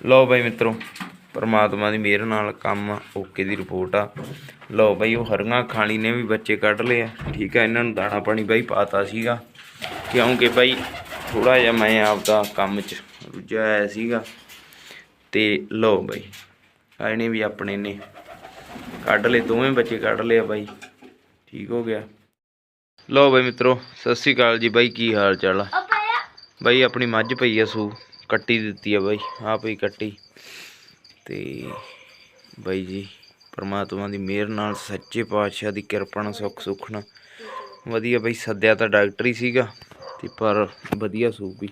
ਲਓ ਬਾਈ ਮਿੱਤਰੋ ਪਰਮਾਤਮਾ ਦੀ ਮਿਹਰ ਨਾਲ ਕੰਮ ਓਕੇ ਦੀ ਰਿਪੋਰਟ ਆ। ਲਓ ਬਾਈ ਉਹ ਹਰੀਆਂ ਖਾਣੀ ਨੇ ਵੀ ਬੱਚੇ ਕੱਢ ਲਏ ਆ। ਠੀਕ ਆ ਇਹਨਾਂ ਨੂੰ ਦਾਣਾ ਪਾਣੀ ਬਾਈ ਪਾਤਾ ਸੀਗਾ। ਕਿਉਂਕਿ ਬਾਈ ਥੋੜਾ ਜਿਹਾ ਮੈਂ ਆਪਦਾ ਕੰਮ 'ਚ ਰੁੱਝਿਆ ਹੋਇਆ ਸੀਗਾ। ਤੇ ਲਓ ਬਾਈ ਆ ਇਹਨੇ ਵੀ ਆਪਣੇ ਨੇ ਕੱਢ ਲਏ ਦੋਵੇਂ ਬੱਚੇ ਕੱਢ ਲਏ ਆ ਬਾਈ। ਠੀਕ ਹੋ ਗਿਆ। ਲਓ ਬਾਈ ਮਿੱਤਰੋ ਸਤਿ ਸ੍ਰੀ ਅਕਾਲ ਜੀ ਬਾਈ ਕੀ ਹਾਲ ਚਾਲ ਆ? ਬਾਈ ਆਪਣੀ ਮੱਝ ਪਈ ਆ ਸੂ। ਕੱਟੀ ਦਿੱਤੀ ਆ ਬਾਈ ਆ ਪਈ ਕੱਟੀ। ਤੇ ਬਾਈ ਜੀ ਪਰਮਾਤਮਾ ਦੀ ਮਿਹਰ ਨਾਲ ਸੱਚੇ ਪਾਤਸ਼ਾਹ ਦੀ ਕਿਰਪਾ ਨਾਲ ਸੁੱਖ ਸੁੱਖ ਨਾਲ। ਵਧੀਆ ਬਾਈ ਸੱਦਿਆ ਤਾਂ ਡਾਕਟਰ ਹੀ ਸੀਗਾ ਤੇ ਪਰ ਵਧੀਆ ਸੂ ਵੀ।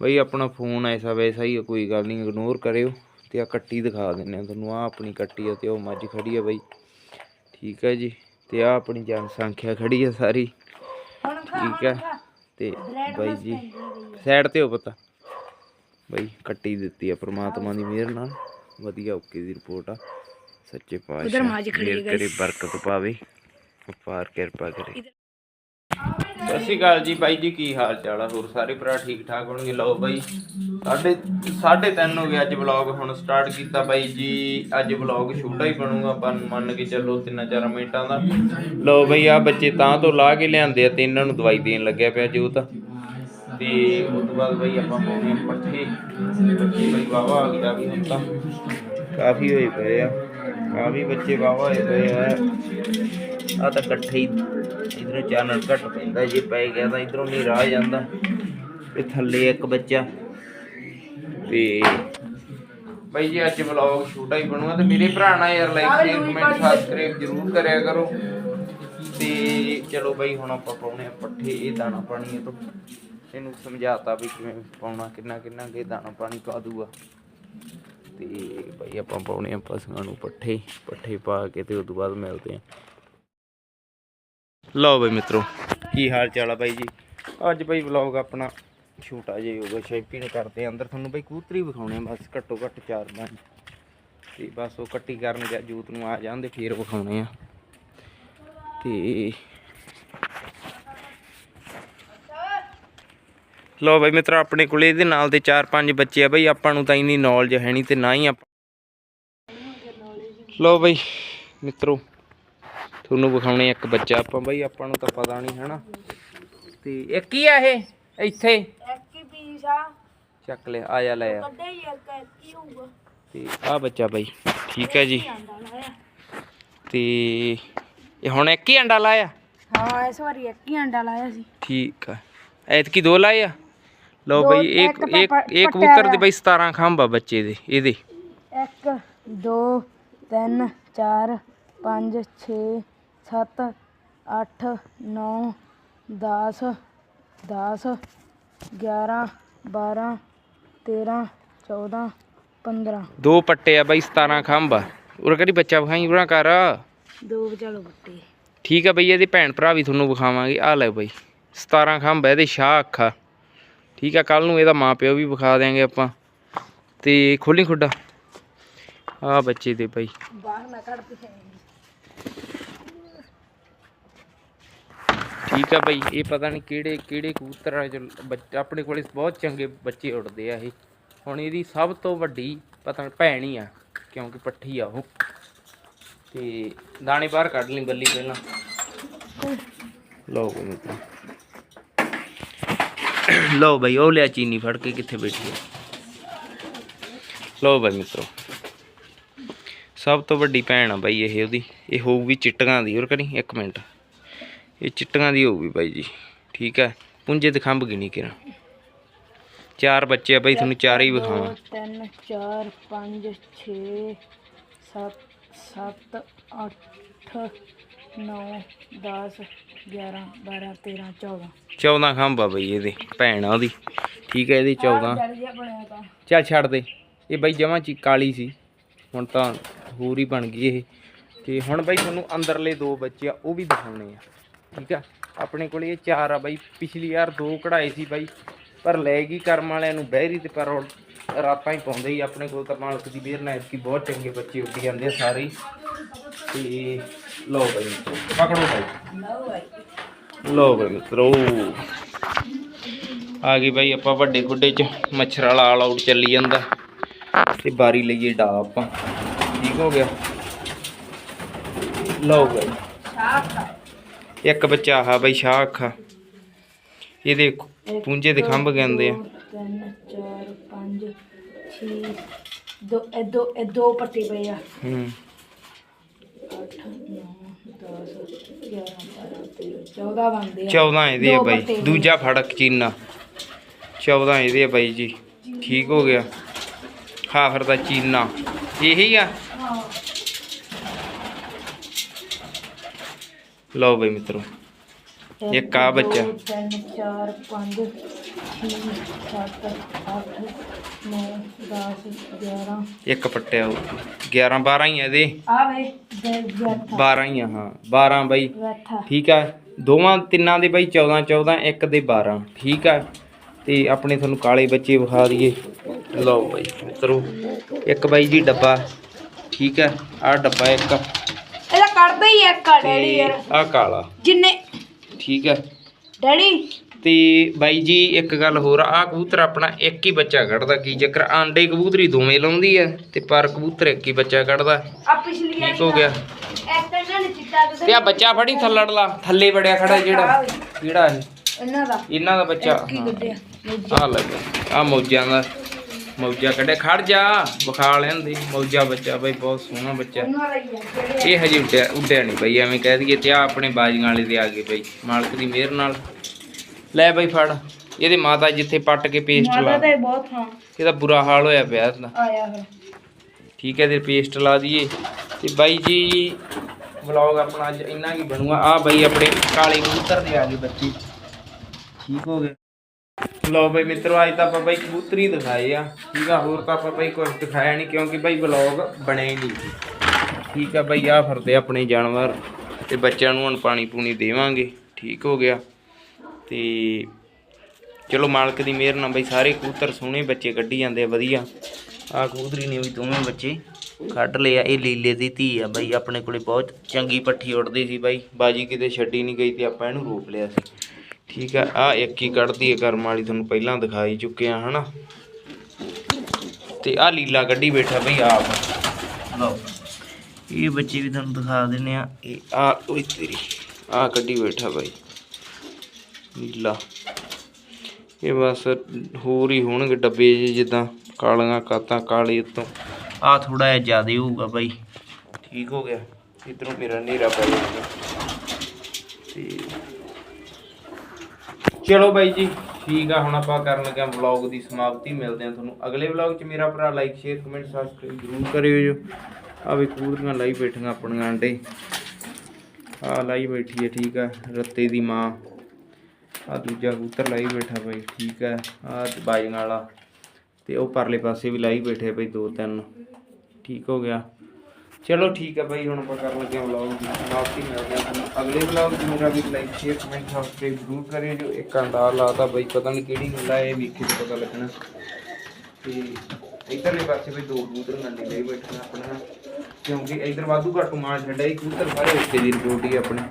ਬਾਈ ਆਪਣਾ ਫੋਨ ਐਸਾ ਵੈਸਾ ਹੀ ਆ, ਕੋਈ ਗੱਲ ਨਹੀਂ ਇਗਨੋਰ ਕਰਿਓ ਤੇ ਆ ਕੱਟੀ ਦਿਖਾ ਦਿੰਨੇ ਆ ਤੁਹਾਨੂੰ ਆ ਆਪਣੀ ਕੱਟੀ ਆ ਤੇ ਉਹ ਮੱਝ ਖੜੀ ਆ ਬਾਈ। ਠੀਕ ਹੈ ਜੀ ਤੇ ਆ ਆਪਣੀ ਜਨਸੰਖਿਆ ਖੜੀ ਆ ਸਾਰੀ। ਠੀਕ ਹੈ ਤੇ ਬਾਈ ਜੀ ਸਾਈਡ ਤੇ ਹੋ ਪਤਾ। ਬਾਈ ਕੱਟੀ ਦਿੱਤੀ ਆ ਪ੍ਰਮਾਤਮਾ ਦੀ ਮਿਹਰ ਨਾਲ। ਵਧੀਆ ਓਕੇ ਦੀ ਰਿਪੋਰਟ ਆ। ਸੱਚੇ ਪਾਤਸ਼ਾਹ ਮਾਝ ਖੜੀ ਹੈ ਕਰੇ ਬਰਕਤ ਪਾਵੇ ਅਪਾਰ ਕਿਰਪਾ ਕਰੇ। ਸਤਿ ਸ਼੍ਰੀ ਅਕਾਲ ਜੀ ਬਾਈ ਜੀ ਕੀ ਹਾਲ ਚਾਲ ਆ? ਹੋਰ ਸਾਰੇ ਭਰਾ ਠੀਕ ਠਾਕ ਹੋਣਗੇ? ਲਓ ਬਾਈ ਸਾਢੇ ਸਾਢੇ ਤਿੰਨ ਹੋ ਗਏ ਅੱਜ ਵਲੌਗ ਹੁਣ ਸਟਾਰਟ ਕੀਤਾ ਬਾਈ ਜੀ। ਅੱਜ ਵਲੌਗ ਛੋਟਾ ਹੀ ਬਣੂਗਾ ਆਪਾਂ ਮੰਨ ਕੇ ਚੱਲੋ ਤਿੰਨ ਚਾਰ ਮਿੰਟਾਂ ਦਾ। ਲਓ ਬਾਈ ਆ ਬੱਚੇ ਤਾਂ ਤੋਂ ਲਾ ਕੇ ਲਿਆਂਦੇ ਆ ਤੇ ਇਹਨਾਂ ਨੂੰ ਦਵਾਈ ਦੇਣ ਲੱਗਿਆ ਪਿਆ ਜੋਤ। ਤੇ ਉਸ ਤੋਂ ਬਾਅਦ ਬਾਈ ਆਪਾਂ ਪਾਉਣੇ ਆ ਪੱਠੇ। ਬੱਚੇ ਬਾਈ ਵਾਵਾ ਆ ਗਿਆ ਵੀ ਹੁਣ ਤਾਂ ਕਾਫੀ ਹੋਏ ਪਏ ਆ। ਕਾਫੀ ਬੱਚੇ ਵਾਵਾ ਹੋਏ ਪਏ ਆ। ਆ ਤਾਂ ਇਕੱਠੇ ਹੀ ਇਧਰੋਂ ਚਾਨਣ ਘੱਟ ਪੈਂਦਾ ਜੇ ਪੈ ਗਿਆ ਤਾਂ ਇਧਰੋਂ ਨਹੀਂ ਰਾਹ ਜਾਂਦਾ। ਤੇ ਥੱਲੇ ਇੱਕ ਬੱਚਾ। ਤੇ ਬਾਈ ਜੀ ਅੱਜ ਵਲੌਗ ਛੋਟਾ ਹੀ ਬਣੂਗਾ ਤੇ ਮੇਰੇ ਭਰਾ ਨਾਲ ਯਾਰ ਲਾਈਕ ਸ਼ੇਅਰ ਕਮੈਂਟ ਸਬਸਕ੍ਰਾਈਬ ਜ਼ਰੂਰ ਕਰਿਆ ਕਰੋ। ਤੇ ਚਲੋ ਬਾਈ ਹੁਣ ਆਪਾਂ ਪਾਉਣੇ ਆ ਪੱਠੇ ਇਹ ਦਾਣਾ ਪਾਣੀ ਇਹ ਤੋਂ। ਇਹਨੂੰ ਸਮਝਾਤਾ ਵੀ ਕਿਵੇਂ ਪਾਉਣਾ, ਕਿੰਨਾ ਕਿੰਨਾ ਕੇ ਦਾਣਾ ਪਾਣੀ ਪਾ ਦੂਗਾ। ਤੇ ਬਾਈ ਆਪਾਂ ਪਾਉਣੇ ਆ ਪਸ਼ੂਆਂ ਨੂੰ ਪੱਠੇ ਪੱਠੇ ਪਾ ਕੇ ਤੇ ਉਸ ਤੋਂ ਬਾਅਦ ਮਿਲਦੇ ਆ। ਲਓ ਬਈ ਮਿੱਤਰੋ, ਕੀ ਹਾਲ ਚਾਲ ਆ ਬਾਈ ਜੀ? ਅੱਜ ਬਾਈ ਵਲੌਗ ਆਪਣਾ ਛੋਟਾ ਜਿਹਾ ਹੀ ਸ਼ੈਂਪੀ ਨੇ ਕਰਦੇ ਆ ਅੰਦਰ। ਤੁਹਾਨੂੰ ਬਾਈ ਕੂਤਰੀ ਵਿਖਾਉਣੇ ਆ, ਬਸ ਘੱਟੋ ਘੱਟ ਚਾਰ ਪੰਜ। ਤੇ ਬਸ ਉਹ ਕੱਟੀ ਕਰਨ ਗਿਆ, ਜੂਤ ਨੂੰ ਆ ਜਾਂਦੇ ਫੇਰ ਵਿਖਾਉਣੇ ਆ। ਤੇ ਲਓ ਬਾਈ ਮਿੱਤਰੋ ਆਪਣੇ ਕੋਲੇ ਇਹਦੇ ਨਾਲ ਦੇ ਚਾਰ ਪੰਜ ਬੱਚੇ ਆ ਬਾਈ ਆਪਾਂ ਨੂੰ ਤਾਂ ਇੰਨੀ ਨੌਲੇਜ ਹੈ ਨਹੀਂ ਤੇ ਨਾ ਹੀ ਆਪਾਂ ਲਓ ਬਾਈ ਮਿੱਤਰੋ ਤੁਹਾਨੂੰ ਵਿਖਾਉਣੇ ਇੱਕ ਬੱਚਾ ਆਪਾਂ ਬਾਈ ਆਪਾਂ ਨੂੰ ਤਾਂ ਪਤਾ ਨਹੀਂ ਹੈਨਾ? ਤੇ ਇਹ ਕੀ ਆ ਇਹ? ਇੱਥੇ? ਇੱਕ ਹੀ ਪੀਸ ਆ। ਚੱਕ ਲਿਆ ਆ ਜਾ ਲੈ ਆ। ਕੱਢੇ ਹੀ ਇੱਕ ਇੱਕ ਹੀ ਹੋਊਗਾ। ਤੇ ਆ ਬੱਚਾ ਬਾਈ ਠੀਕ ਹੈ ਜੀ। ਤੇ ਇਹ ਹੁਣ ਇੱਕ ਹੀ ਅੰਡਾ ਲਾਇਆ? ਹਾਂ ਇਸ ਵਾਰੀ ਇੱਕ ਹੀ ਅੰਡਾ ਲਾਇਆ ਸੀ। ਠੀਕ ਆ। ਐਤਕੀ ਦੋ ਲਾਏ ਆ? ਲਓ ਬਾਈ ਇੱਕ ਇੱਕ ਤਾਂ ਇੱਕ ਪ- ਇੱਕ ਪੱਟਿਆ ਕਬੂਤਰ ਦੇ। ਬਾਈ 17 ਖੰਭ ਆ ਬੱਚੇ ਦੇ ਇਹਦੇ। 1 2 3 4 5 6 7 8 9 10 10 11 12 13 14 15 ਦੋ ਪੱਟੇ ਆ ਬਾਈ 17 ਖੰਭ ਆ। ਉਰੇ ਕਰੀ ਬੱਚਾ ਵਿਖਾਈ ਉਰਾ ਕਰ। ਦੋ ਵਿਚਾਲੋ ਬੱਟੇ। ਠੀਕ ਆ ਬਈ ਇਹਦੇ ਭੈਣ ਭਰਾ ਵੀ ਤੁਹਾਨੂੰ ਵਿਖਾਵਾਂਗੇ। ਆ ਲੈ ਬਈ 17 ਖੰਭ ਆ ਇਹਦੇ ਸ਼ਾਹ ਅੱਖਾ। ਠੀਕ ਆ ਕੱਲ ਨੂੰ ਇਹਦਾ ਮਾਂ ਪਿਓ ਵੀ ਵਿਖਾ ਦਿਆਂਗੇ ਆਪਾਂ। ਤੇ ਖੋਲੀ ਖੁੱਡਾ। ਆ ਬੱਚੇ ਦੇ ਬਈ। ਬਾਹਰ ਨਾ ਕੱਢ ਠੀਕ ਆ ਬਈ ਇਹ ਪਤਾ ਨਹੀਂ ਕਿਹੜੇ ਕਿਹੜੇ ਕਬੂਤਰਾਂ ਚ ਬੱਚਾ ਆਪਣੇ ਕੋਲੇ ਬਹੁਤ ਚੰਗੇ ਬੱਚੇ ਉੱਡਦੇ ਆ ਇਹ। ਹੁਣ ਇਹਦੀ ਸਭ ਤੋਂ ਵੱਡੀ ਪਤਾ ਨੀ ਭੈਣ ਹੀ ਆ ਕਿਉਂਕਿ ਪੱਠੀ ਆ ਉਹ। ਤੇ ਦਾਣੇ ਬਾਹਰ ਕੱਢ ਲਈ ਬੱਲੀ ਪਹਿਲਾਂ। ਲਓ ਮਿੱਤਰੋ ਲਓ ਬਈ ਉਹ ਲਿਆ ਚੀਨੀ ਫੜ ਕੇ ਕਿੱਥੇ ਬੈਠੀ ਹੈ ਲਓ ਬਈ ਮਿੱਤਰੋ ਸਭ ਤੋਂ ਵੱਡੀ ਭੈਣ ਆ ਬਾਈ ਇਹ ਉਹਦੀ ਇਹ ਹੋਊਗੀ ਚਿੱਟੀਆਂ ਦੀ ਹੋਰ ਕਰੀ ਇੱਕ ਮਿੰਟ। ਇਹ ਚਿੱਟੀਆਂ ਦੀ ਹੋਊਗੀ ਬਾਈ ਜੀ ਠੀਕ ਹੈ ਪੁੰਜੇ ਤੇ ਖੰਭ ਗਿਣੀ ਕਿਰਾਂ। ਚਾਰ ਬੱਚੇ ਆ ਬਾਈ ਤੁਹਾਨੂੰ ਚਾਰੇ ਹੀ ਵਿਖਾਵਾਂ। 3 4 5 6 7 7 8 9 10 11 12 13 14 14 ਖੰਭ ਆ ਬਈ ਇਹਦੇ, ਭੈਣ ਆ ਉਹਦੀ। ਠੀਕ ਹੈ ਇਹਦੇ 14 ਚੱਲ ਛੱਡ ਦੇ। ਇਹ ਬਈ ਜਮਾਂ ਚ ਕਾਲੀ ਸੀ। ਹੁਣ ਤਾਂ ਹੋਰ ਹੀ ਬਣ ਗਈ ਇਹ। ਤੇ ਹੁਣ ਬਈ ਤੁਹਾਨੂੰ ਅੰਦਰਲੇ ਦੋ ਬੱਚੇ ਆ, ਉਹ ਵੀ ਦਿਖਾਉਣੇ ਆ। ਠੀਕ ਆ? ਆਪਣੇ ਕੋਲ ਇਹ ਚਾਰ ਆ ਬਾਈ। ਪਿਛਲੀ ਵਾਰ ਦੋ ਕਢਾਏ ਸੀ ਬਾਈ। ਪਰ ਲੈ ਗਈ ਕਰਮ ਵਾਲਿਆਂ ਨੂੰ ਬਹਿਰੀ ਤੇ, ਪਰ ਰਾਤਾਂ ਹੀ ਪਾਉਂਦੇ ਹੀ ਆਪਣੇ ਕੋਲ ਤਾਂ ਮਾਲਕ ਦੀ ਮਿਹਰ ਨਾਲ ਕਿ ਬਹੁਤ ਚੰਗੇ ਬੱਚੇ ਉੱਡ ਜਾਂਦੇ ਆ ਸਾਰੇ। ਹੀ। ਤੇ ਲਓ ਬਾਈ, ਪਕੜੋ ਬਾਈ। ਲਓ ਬਾਈ ਮਿੱਤਰੋ। ਆ ਗਈ ਬਾਈ ਆਪਾਂ ਵੱਡੇ ਖੁੱਡੇ 'ਚ ਮੱਛਰ ਵਾਲਾ ਆਲ ਆਊਟ ਚੱਲੀ ਜਾਂਦਾ। ਤੇ ਬਾਰੀ ਲਈਏ ਡਾ ਆਪਾਂ। ਠੀਕ ਹੋ ਗਿਆ। ਲਓ ਬਈ। ਇੱਕ ਬੱਚਾ ਆਹ ਬਈ ਸ਼ਾਹ ਅੱਖਾ ਇਹਦੇ ਪੁੰਜੇ ਦੇ ਖੰਭ ਕਹਿੰਦੇ ਆ। 3 4 5 6 ਦੋ ਇਹ ਦੋ ਇਹ ਦੋ ਪੱਟੇ ਪਏ ਆ। ਹੂੰ। 8 9 10 11 12 13 14 ਬਣਦੇ ਆ 14 ਇਹਦੇ ਆ ਬਾਈ। ਦੂਜਾ ਫੜਕ ਚੀਨਾ 14 ਇਹਦੇ ਆ ਬਾਈ ਜੀ ਠੀਕ ਹੋ ਗਿਆ ਹਾਫਰ ਦਾ ਚੀਨਾ ਇਹੀ ਆ ਲਓ ਬਈ ਮਿੱਤਰੋ ਇੱਕ ਆਹ ਬੱਚਾ। 3 4 5 6 7 8 9 10 11 ਇੱਕ ਪੱਟਿਆ ਉਹ 11 12 ਹੀ ਆ ਇਹਦੇ। ਆ ਵੇ ਦੇ ਬੈਠਾ 12 ਹੀ ਆ ਹਾਂ। 12 ਬਾਈ। ਬੈਠਾ ਠੀਕ ਆ? ਦੋਵਾਂ ਤਿੰਨਾਂ ਦੇ ਬਾਈ 14 14 ਇੱਕ ਦੇ 12 ਠੀਕ ਆ? ਤੇ ਆਪਣੇ ਤੁਹਾਨੂੰ ਕਾਲੇ ਬੱਚੇ ਵਿਖਾ ਦਈਏ। ਲਓ ਬਾਈ ਮਿੱਤਰੋ ਇੱਕ ਬਾਈ ਜੀ ਡੱਬਾ। ਠੀਕ ਆ? ਆਹ ਡੱਬਾ ਇੱਕ। ਇਹਦਾ ਕੱਢਦਾ ਹੀ ਇੱਕ ਆ ਡੈਡੀ ਯਾਰ। ਆਹ ਕਾਲਾ। ਜਿੰਨੇ ਠੀਕ ਆ? ਡੈਡੀ ਤੇ ਬਾਈ ਜੀ ਇੱਕ ਗੱਲ ਹੋਰ ਆ ਕਬੂਤਰ ਆਪਣਾ ਇੱਕ ਹੀ ਬੱਚਾ ਕੱਢਦਾ ਕੀ ਚੱਕਰ? ਆਂਡੇ ਕਬੂਤਰੀ ਦੋਵੇਂ ਲਾਉਂਦੀ ਆ ਤੇ ਪਰ ਕਬੂਤਰ ਇੱਕ ਹੀ ਬੱਚਾ ਕੱਢਦਾ। ਆ ਪਿਛਲੀ ਠੀਕ ਹੋ ਗਿਆ। ਤੇ ਆ ਬੱਚਾ ਫੜੀ ਥੱਲੜ ਲਾ ਥੱਲੇ ਵੜਿਆ ਖੜਾ ਜਿਹੜਾ। ਕਿਹੜਾ ਇਹ? ਇਹਨਾਂ ਦਾ। ਇਹਨਾਂ ਦਾ ਬੱਚਾ। ਆ ਲੱਗਾ ਆ ਮੌਜਾਂ। ਦਾ ਮੌਜਾ ਕੱਢਿਆ। ਖੜ ਜਾ ਵਿਖਾ ਲੈਂਦੇ। ਮੌਜਾ ਬੱਚਾ ਬਈ ਬਹੁਤ ਸੋਹਣਾ ਬੱਚਾ। ਇਹ ਹਜੇ ਉੱਡਿਆ ਉੱਡਿਆ ਨਹੀਂ ਬਈ ਐਵੇਂ ਕਹਿ ਦਈਏ ਤੇ ਆ ਆਪਣੇ ਬਾਜੀਆਂ ਵਾਲੇ ਦੇ ਆ ਗਏ ਬਈ ਮਾਲਕ ਦੀ ਮਿਹਰ ਨਾਲ। ਲੈ ਬਈ ਫੜ ਇਹਦੇ ਮਾਤਾ ਜਿੱਥੇ ਪੱਟ ਕੇ ਪੇਸਟ ਲਾ। ਮਾਤਾ ਤੇ ਬਹੁਤ ਹਾਂ ਇਹਦਾ ਬੁਰਾ ਹਾਲ ਹੋਇਆ ਪਿਆ ਇਹਦਾ। ਆਇਆ ਫਿਰ ਠੀਕ ਹੈ ਤੇ ਪੇਸਟ ਲਾ ਦਈਏ। ਤੇ ਬਾਈ ਜੀ ਵਲੌਗ ਆਪਣਾ ਅੱਜ ਇੰਨਾ ਕੀ ਬਣੂਗਾ। ਆ ਬਾਈ ਆਪਣੇ ਕਾਲੇ ਕਬੂਤਰ ਦੇ ਆ ਗਏ ਬੱਚੇ। ਠੀਕ ਹੋ ਗਏ। ਲਓ ਬਾਈ ਮਿੱਤਰੋ ਅੱਜ ਤਾਂ ਆਪਾਂ ਬਾਈ ਕਬੂਤਰੀ ਦਿਖਾਏ ਆ। ਠੀਕ ਆ ਹੋਰ ਤਾਂ ਆਪਾਂ ਬਾਈ ਕੁਝ ਦਿਖਾਇਆ ਨਹੀਂ ਕਿਉਂਕਿ ਬਾਈ ਵਲੌਗ ਬਣਿਆ ਹੀ ਨਹੀਂ। ਠੀਕ ਆ ਬਾਈ ਆ ਫਿਰਦੇ ਆਪਣੇ ਜਾਨਵਰ। ਤੇ ਬੱਚਿਆਂ ਨੂੰ ਹੁਣ ਪਾਣੀ ਪੂਣੀ ਦੇਵਾਂਗੇ। ਠੀਕ ਹੋ ਗਿਆ। ਤੇ ਚਲੋ ਮਾਲਕ ਦੀ ਮਿਹਰ ਨਾਲ ਬਈ ਸਾਰੇ ਕਬੂਤਰ ਸੋਹਣੇ ਬੱਚੇ ਕੱਢੀ ਜਾਂਦੇ ਆ, ਵਧੀਆ। ਆ ਕਬੂਤਰੀ ਨੇ ਵੀ ਦੋਵੇਂ ਬੱਚੇ ਕੱਢ ਲਏ ਆ, ਇਹ ਲੀਲੇ ਦੀ ਧੀ ਆ ਬਾਈ, ਆਪਣੇ ਕੋਲੇ ਬਹੁਤ ਚੰਗੀ ਪੱਠੀ ਉੱਡਦੀ ਸੀ ਬਾਈ। ਬਾਜੀ ਕਿਤੇ ਛੱਡੀ ਨਹੀਂ ਗਈ ਤੇ ਆਪਾਂ ਇਹਨੂੰ ਰੋਕ ਲਿਆ ਸੀ। ਠੀਕ ਆ ਆ ਇੱਕ ਹੀ ਕੱਢਦੀ ਹੈ ਕਰਮ ਵਾਲੀ, ਤੁਹਾਨੂੰ ਪਹਿਲਾਂ ਦਿਖਾਈ ਚੁੱਕੇ ਆ, ਹਨਾ। ਤੇ ਆ ਲੀਲਾ ਕੱਢੀ ਬੈਠਾ ਬਈ ਆਪ। ਲਓ, ਇਹ ਬੱਚੇ ਵੀ ਤੁਹਾਨੂੰ ਦਿਖਾ ਦਿੰਨੇ ਆ, ਇਹ ਆ ਓਏ ਤੇਰੀ ਆ ਕੱਢੀ ਬੈਠਾ ਬਾਈ। ਨੀਲਾ। ਇਹ ਬਸ ਹੋਰ ਹੀ ਹੋਣਗੇ ਡੱਬੇ ਜਿੱਦਾਂ ਕਾਲੀਆਂ ਕਾਤਾਂ, ਕਾਲੇ ਉੱਤੋਂ। ਆ ਥੋੜਾ ਜਿਹਾ ਜ਼ਿਆਦਾ ਹੋਊਗਾ ਬਾਈ। ਠੀਕ ਹੋ ਗਿਆ। ਇਧਰੋਂ ਮੇਰਾ ਹਨੇਰਾ ਪੈ ਜਾਊਗਾ ਤੇ ਚਲੋ ਬਾਈ ਜੀ, ਠੀਕ ਆ। ਹੁਣ ਆਪਾਂ ਕਰਨ ਲੱਗੇ ਵਲੌਗ ਦੀ ਸਮਾਪਤੀ। ਮਿਲਦੇ ਆ ਤੁਹਾਨੂੰ ਅਗਲੇ ਵਲੌਗ 'ਚ। ਮੇਰਾ ਭਰਾ ਲਾਈਕ ਸ਼ੇਅਰ ਕਮੈਂਟ ਸਬਸਕ੍ਰਾਈਬ ਜ਼ਰੂਰ ਕਰਿਓ ਜੋ। ਆ ਵੀ ਕਬੂਤਰੀਆਂ ਲਾਈ ਬੈਠੀਆਂ ਆਪਣੀਆਂ ਆਂਡੇ। ਆ ਲਾਈ ਬੈਠੀ ਹੈ, ਠੀਕ ਆ। ਰੱਤੇ ਦੀ ਮਾਂ। ਆ ਦੂਜਾ ਕਬੂਤਰ ਲਾਈ ਬੈਠਾ ਬਾਈ, ਠੀਕ ਹੈ ਆ ਬਾਜੀਆਂ ਵਾਲਾ। ਤੇ ਉਹ ਪਰਲੇ ਪਾਸੇ ਵੀ ਲਾਈ ਬੈਠੇ ਬਾਈ ਦੋ ਤਿੰਨ। ਠੀਕ ਹੋ ਗਿਆ। ਚਲੋ ਠੀਕ ਹੈ ਬਾਈ, ਹੁਣ ਆਪਾਂ ਕਰਨ ਲੱਗੇ ਵਲੌਗ ਦੀ। ਸਮਾਪਤੀ ਮਿਲਦੇ ਹਾਂ ਅਗਲੇ ਵਲੌਗ 'ਚ ਮੇਰਾ ਵੀ ਲਾਈਕ ਸ਼ੇਅਰ ਕਮੈਂਟ ਸਬਸਕ੍ਰਾਈਬ ਜ਼ਰੂਰ ਕਰਿਓ ਜੋ ਇੱਕ ਅੰਦਾਜ਼ ਲਾਤਾ ਬਾਈ, ਪਤਾ ਨਹੀਂ ਕਿਹੜੀ ਗੱਲ ਹੈ ਇਹ ਵੇਖੇ ਤੇ ਪਤਾ ਲੱਗਣਾ। ਤੇ ਇਧਰਲੇ ਪਾਸੇ ਵੀ ਦੋ ਕਬੂਤਰ ਮੰਡੀ ਲਈ ਬੈਠੇ ਆਪਣਾ ਕਿਉਂਕਿ ਇਧਰ ਵਾਧੂ ਘੱਟ ਮਾਰ ਛੱਡਿਆ ਇਹ ਕਬੂਤਰ ਸਾਰੇ ਉੱਤੇ ਦੀ ਰਿਪੋਰਟ ਹੀ ਆਪਣੇ।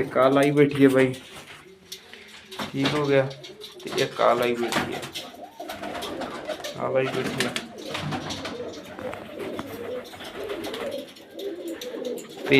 ਇੱਕ ਆ ਲਾਈ ਬੈਠੀ ਹੈ ਬਾਈ। ਠੀਕ ਹੋ ਗਿਆ? ਤੇ ਇੱਕ ਆ ਲਾਈ ਬੈਠੀ ਹੈ। ਆ ਲਾਈ ਬੈਠੀ ਹੈ। ਤੇ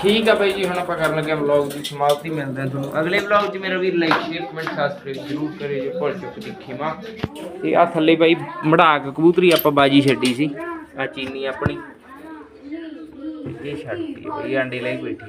ਠੀਕ ਆ ਬਾਈ ਜੀ, ਹੁਣ ਆਪਾਂ ਕਰਨ ਲੱਗੇ ਵਲੌਗ ਦੀ ਸਮਾਪਤੀ, ਮਿਲਦਾ ਤੁਹਾਨੂੰ ਅਗਲੇ ਵਲੌਗ 'ਚ। ਮੇਰਾ ਵੀ ਲਾਈਕ ਸ਼ੇਅਰ ਕਮੈਂਟ ਸਬਸਕ੍ਰਾਈਬ ਜ਼ਰੂਰ ਕਰਿਓ ਜੇ, ਭੁੱਲ ਚੁੱਕ ਦੇਖੀ ਮਾਂ ਤੇ ਆ ਥੱਲੇ ਬਾਈ ਮੜਾਕ ਕਬੂਤਰੀ ਆਪਾਂ ਬਾਜੀ ਛੱਡੀ ਸੀ ਆ ਚੀਨੀ ਆਪਣੀ। ਤੇ ਇਹ ਛੱਡਤੀ ਬਈ, ਆਂਡੇ ਲਈ ਬੈਠੀ।